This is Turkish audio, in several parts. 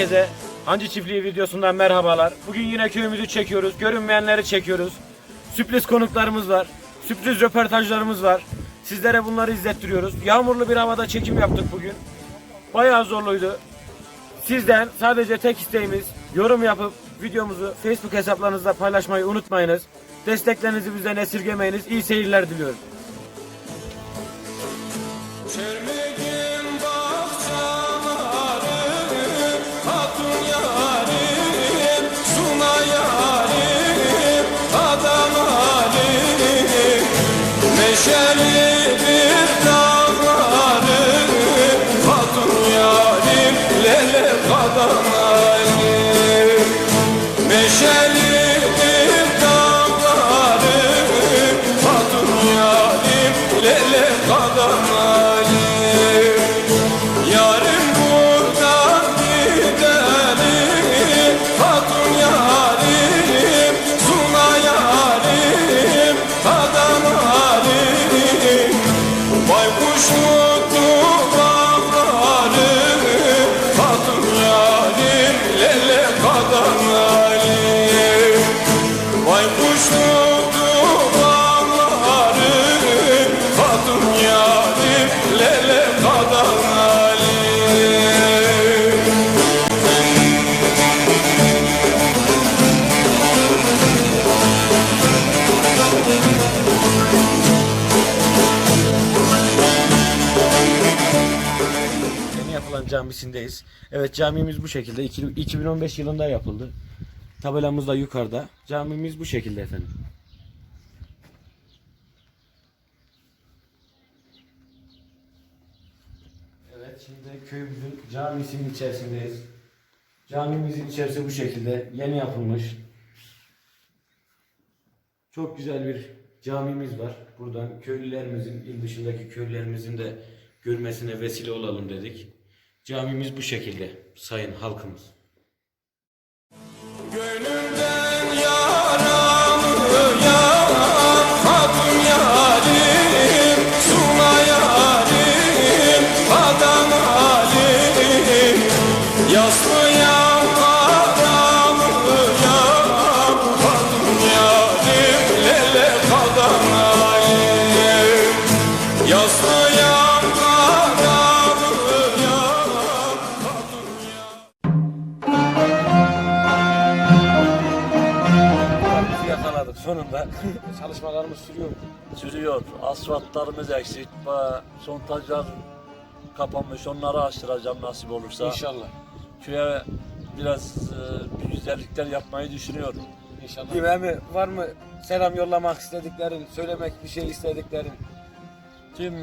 Herkese Hancı Çiftliği videosundan merhabalar. Bugün yine köyümüzü çekiyoruz. Görünmeyenleri çekiyoruz. Sürpriz konuklarımız var. Sürpriz röportajlarımız var. Sizlere bunları izlettiriyoruz. Yağmurlu bir havada çekim yaptık bugün. Bayağı zorluydu. Sizden sadece tek isteğimiz yorum yapıp videomuzu Facebook hesaplarınızda paylaşmayı unutmayınız. Desteklerinizi bizden esirgemeyiniz. İyi seyirler diliyorum. Yeah. Camisindeyiz. Evet camimiz bu şekilde. İki- 2015 yılında yapıldı. Tabelamız da yukarıda. Camimiz bu şekilde efendim. Evet şimdi köyümüzün camisinin içerisindeyiz. Camimizin içerisi bu şekilde. Yeni yapılmış. Çok güzel bir camimiz var. Buradan köylülerimizin, il dışındaki köylülerimizin de görmesine vesile olalım dedik. Camimiz bu şekilde sayın halkımız. Yakaladık sonunda. Çalışmalarımız sürüyor. sürüyor. Asfaltlarımız eksik. Sontajlar kapanmış. Onları açtıracağım nasip olursa. İnşallah. Köye biraz e, bir güzellikler yapmayı düşünüyorum. İnşallah. İbrahim var mı selam yollamak istediklerin, söylemek bir şey istediklerin? Tüm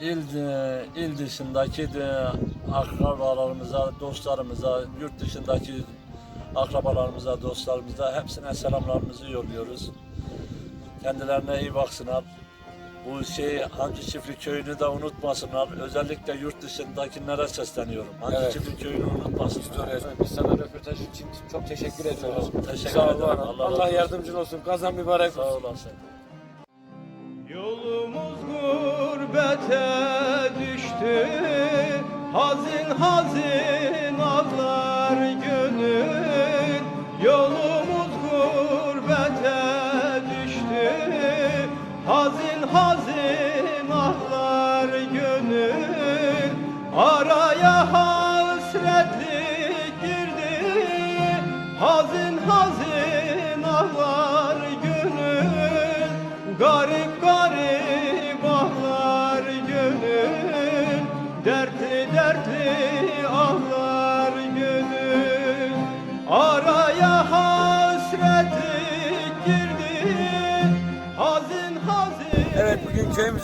il, il dışındaki de akrabalarımıza, dostlarımıza, yurt dışındaki akrabalarımıza, dostlarımıza hepsine selamlarımızı yolluyoruz. Kendilerine iyi baksınlar. Bu şey Hancı Çiftlik Köyü'nü de unutmasınlar. Özellikle yurt dışındakilere sesleniyorum. Hancı Evet. Çiftlik Köyü'nü unutmasınlar. Biz sana röportaj için çok teşekkür ediyoruz. Teşekkür Sağ ederim. Allah Allah olsun. yardımcın olsun. Kazan mübarek Sağ olsun. olasın. Yolumuz gurbete düştü Hazin hazin ağlar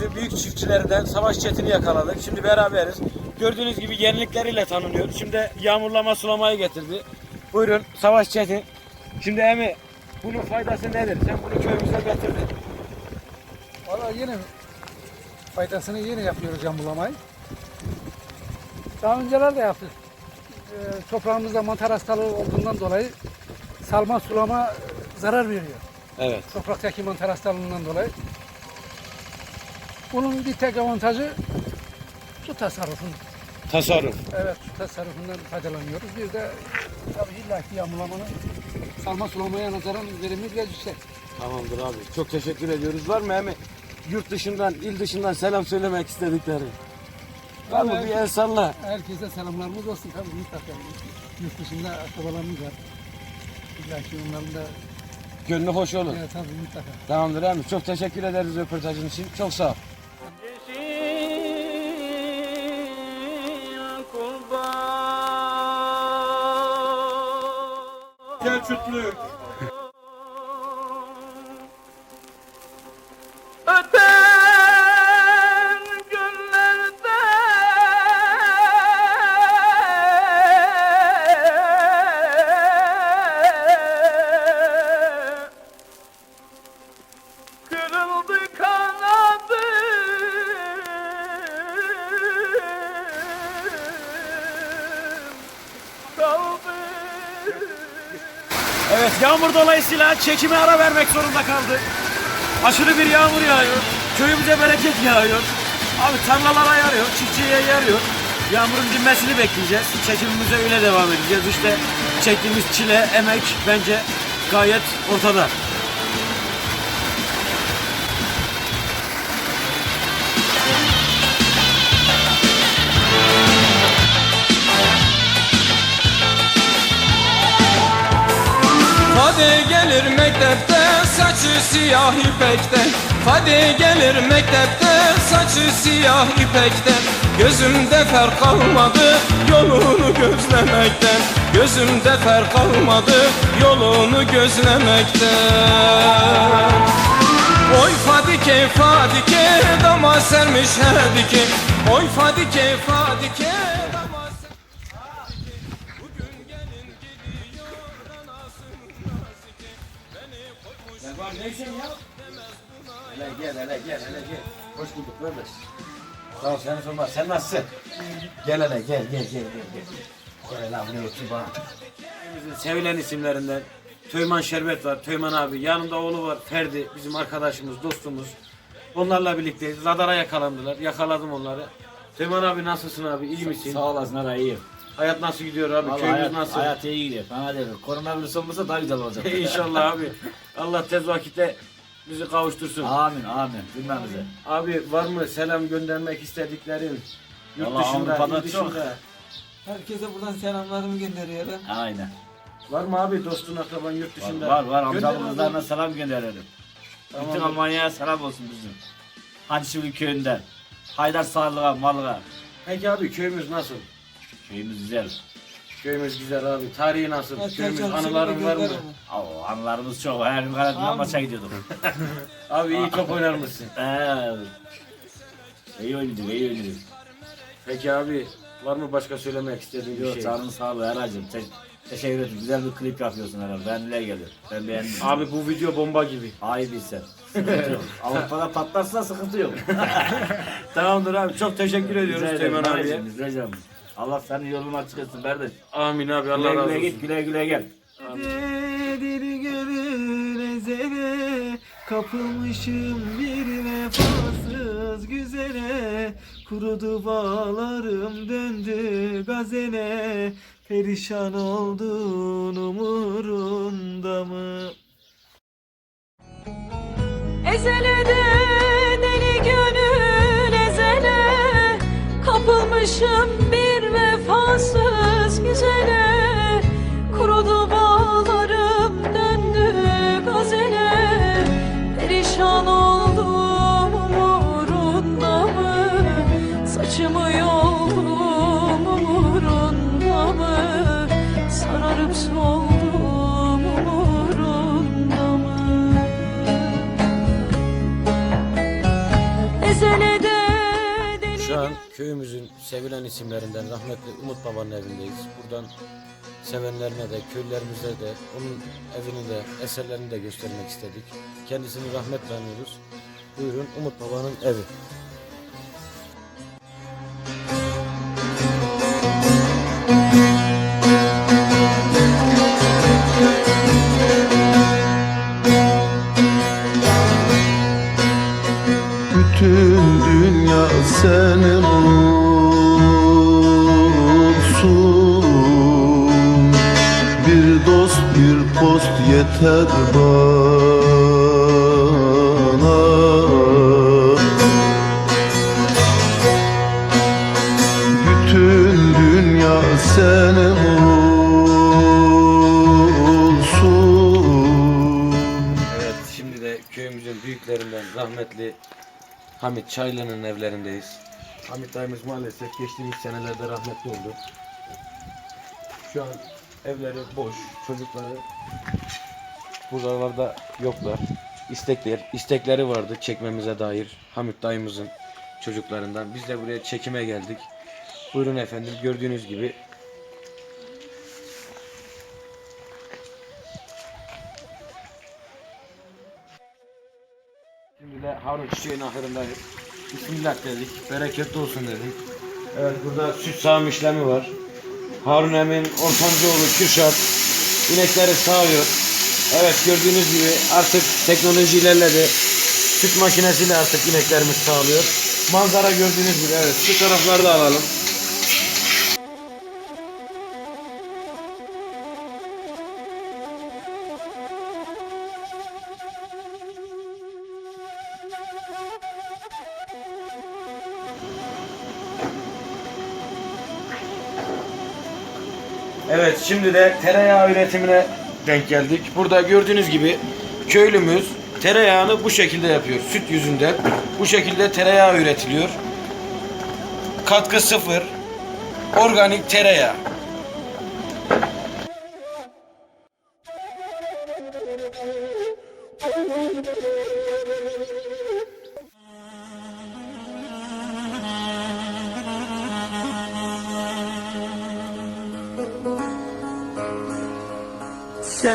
köyümüzün büyük çiftçilerinden Savaş Çetin'i yakaladık. Şimdi beraberiz. Gördüğünüz gibi yenilikleriyle tanınıyor. Şimdi yağmurlama sulamayı getirdi. Buyurun Savaş Çetin. Şimdi Emi bunun faydası nedir? Sen bunu köyümüze getirdin. Valla yine faydasını yine yapıyoruz yağmurlamayı. Daha önceler de yaptık. Ee, toprağımızda mantar hastalığı olduğundan dolayı salma sulama zarar veriyor. Evet. Topraktaki mantar hastalığından dolayı. Bunun bir tek avantajı su tasarrufu. Tasarruf. Evet su tasarrufundan faydalanıyoruz. Bir de tabii illaki yağmurlamanın salma sulamaya nazaran verimi biraz yüksek. Tamamdır abi. Çok teşekkür ediyoruz. Var mı hemen yurt dışından, il dışından selam söylemek istedikleri? Var mı bir el salla. Herkese selamlarımız olsun. Tabii mutlaka yurt dışında akrabalarımız var. İllaki onların da Gönlü hoş olur. evet, tabii mutlaka. Tamamdır abi. Çok teşekkür ederiz röportajın için. Çok sağ ol. Selçuklu Evet yağmur dolayısıyla çekime ara vermek zorunda kaldık. Aşırı bir yağmur yağıyor. Köyümüze bereket yağıyor. Abi tarlalara yarıyor, çiftçiye yarıyor. Yağmurun dinmesini bekleyeceğiz. Çekimimize öyle devam edeceğiz. İşte çektiğimiz çile, emek bence gayet ortada. Saçı siyah ipekten Hadi gelir mektepte. Saçı siyah ipekten Gözümde fer kalmadı yolunu gözlemekten Gözümde fer kalmadı yolunu gözlemekten Oy Fadike Fadike dama sermiş herdike Oy Fadike Fadike Hele gel, hele gel. Hoş bulduk kardeş. Sağ ol, seni sorma. Sen nasılsın? Gel hele, gel, gel, gel, gel. Gel, gel hele abi, otur bana. Bizim sevilen isimlerinden Töyman Şerbet var, Töyman abi. Yanında oğlu var, Ferdi, bizim arkadaşımız, dostumuz. Onlarla birlikteyiz. Radara yakalandılar, yakaladım onları. Töyman abi nasılsın abi, iyi misin? Sağ olasın hala iyiyim. Hayat nasıl gidiyor abi, Vallahi köyümüz hayat, nasıl? hayat iyi gidiyor. Fena değil. Koronavirüs olmasa daha güzel olacak. İnşallah abi. Allah tez vakitte bizi kavuştursun. amin amin. Cümlemize. Abi var mı selam göndermek istediklerin? Yurt Vallahi dışında, Avrupa'da il çok. dışında. Herkese buradan selamlarımı gönderiyorum. Aynen. Var mı abi dostun akraban yurt Var dışında? var, var. Gönder abi. kızlarına selam gönderelim. Tamam. Bütün Almanya'ya selam olsun bizim. Hacışıvı köyünden. Haydar Sağlığa, Malığa. Peki abi köyümüz nasıl? Köyümüz güzel. Köyümüz güzel abi. Tarihi nasıl? Herkese Köyümüz çalışanı anıların var mı? Oo, anılarımız çok. Her gün Karadın'dan maça gidiyorduk. Abi iyi top oynar mısın? Eee. İyi oynadık, iyi oynadık. Peki abi var mı başka söylemek istediğin bir Yok şey? canın sağlığı Eracığım. Te teşekkür ederim. Güzel bir klip yapıyorsun herhalde. Benimle geliyor. Ben beğendim. Abi bu video bomba gibi. Ay bilsen. Sıkıntı yok. Avrupa'da patlarsa sıkıntı yok. Tamamdır abi. Çok teşekkür ediyoruz Teğmen abiye. rica ederim. Allah senin yolunu açık etsin kardeş. Amin abi. Allah Güle razı güle olsun. git, güle güle gel. Deli gönül ezele Kapılmışım bir vefasız güzele Kurudu bağlarım döndü gazele Perişan oldun umurunda mı? Ezelede deli gönül ezele Kapılmışım vefasız güzele Kurudu bağlarım döndü gazele. Perişan oldum umurunda mı? Saçımı yoldum umurunda mı? Sararıp soldum umurunda mı? Ezelede deli Şu an köyümüzün sevilen isimlerinden rahmetli Umut Baba'nın evindeyiz. Buradan sevenlerine de, köylerimize de, onun evini de, eserlerini de göstermek istedik. Kendisini rahmetle anıyoruz. Buyurun Umut Baba'nın evi. Yeter bana Bütün dünya senin olsun Evet şimdi de köyümüzün büyüklerinden rahmetli Hamit Çaylı'nın evlerindeyiz. Hamit dayımız maalesef geçtiğimiz senelerde rahmetli oldu. Şu an evleri boş, çocukları buralarda yoklar. İstekler, istekleri vardı çekmemize dair Hamit dayımızın çocuklarından. Biz de buraya çekime geldik. Buyurun efendim gördüğünüz gibi Şimdi Harun Çiçeği'nin ahırındayız. Bismillah dedik. Bereketli olsun dedik. Evet burada süt sağım işlemi var. Harun Emin Ortancıoğlu Kürşat inekleri sağıyor. Evet gördüğünüz gibi artık teknoloji ilerledi. Süt makinesiyle artık ineklerimiz sağlıyor. Manzara gördüğünüz gibi evet şu tarafları da alalım. Evet şimdi de tereyağı üretimine denk geldik. Burada gördüğünüz gibi köylümüz tereyağını bu şekilde yapıyor. Süt yüzünden bu şekilde tereyağı üretiliyor. Katkı sıfır. Organik tereyağı.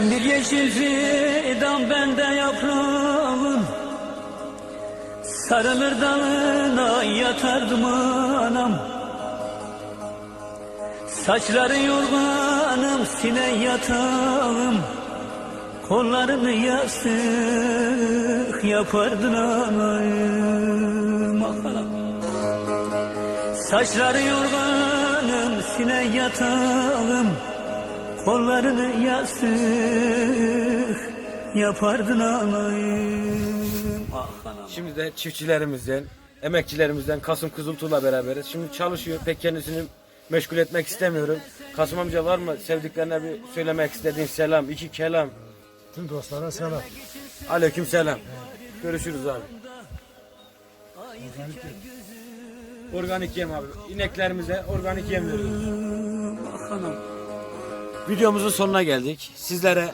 Sen bir yeşil fidan bende yaprağım. Sarılır dalına yatardım anam Saçları yorganım sine yatağım. Kollarını yastık yapardın anam anam. Saçları yorganım sine yatağım Kollarını yastık yapardın anayım Ah anam Şimdi de çiftçilerimizden, emekçilerimizden Kasım Kızıltuğ'la beraberiz. Şimdi çalışıyor. Pek kendisini meşgul etmek istemiyorum. Kasım amca var mı sevdiklerine bir söylemek istediğin selam, iki kelam. Tüm dostlara selam. Aleyküm selam. Görüşürüz abi. Organik yem abi. İneklerimize organik yem veriyoruz. Ah anam Videomuzun sonuna geldik. Sizlere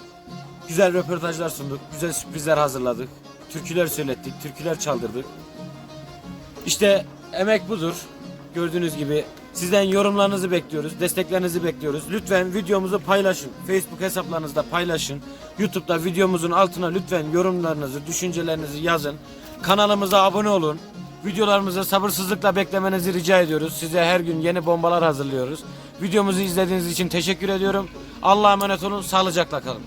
güzel röportajlar sunduk. Güzel sürprizler hazırladık. Türküler söylettik. Türküler çaldırdık. İşte emek budur. Gördüğünüz gibi sizden yorumlarınızı bekliyoruz. Desteklerinizi bekliyoruz. Lütfen videomuzu paylaşın. Facebook hesaplarınızda paylaşın. YouTube'da videomuzun altına lütfen yorumlarınızı, düşüncelerinizi yazın. Kanalımıza abone olun. Videolarımızı sabırsızlıkla beklemenizi rica ediyoruz. Size her gün yeni bombalar hazırlıyoruz. Videomuzu izlediğiniz için teşekkür ediyorum. Allah'a emanet olun. Sağlıcakla kalın.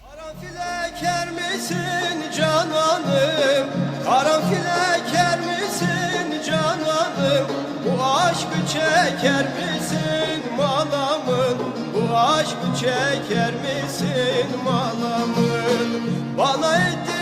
Karanfil eker misin cananım? Karanfil eker misin cananım? Bu aşkı çeker misin malamın? Bu aşkı çeker misin malamın? Bana ettin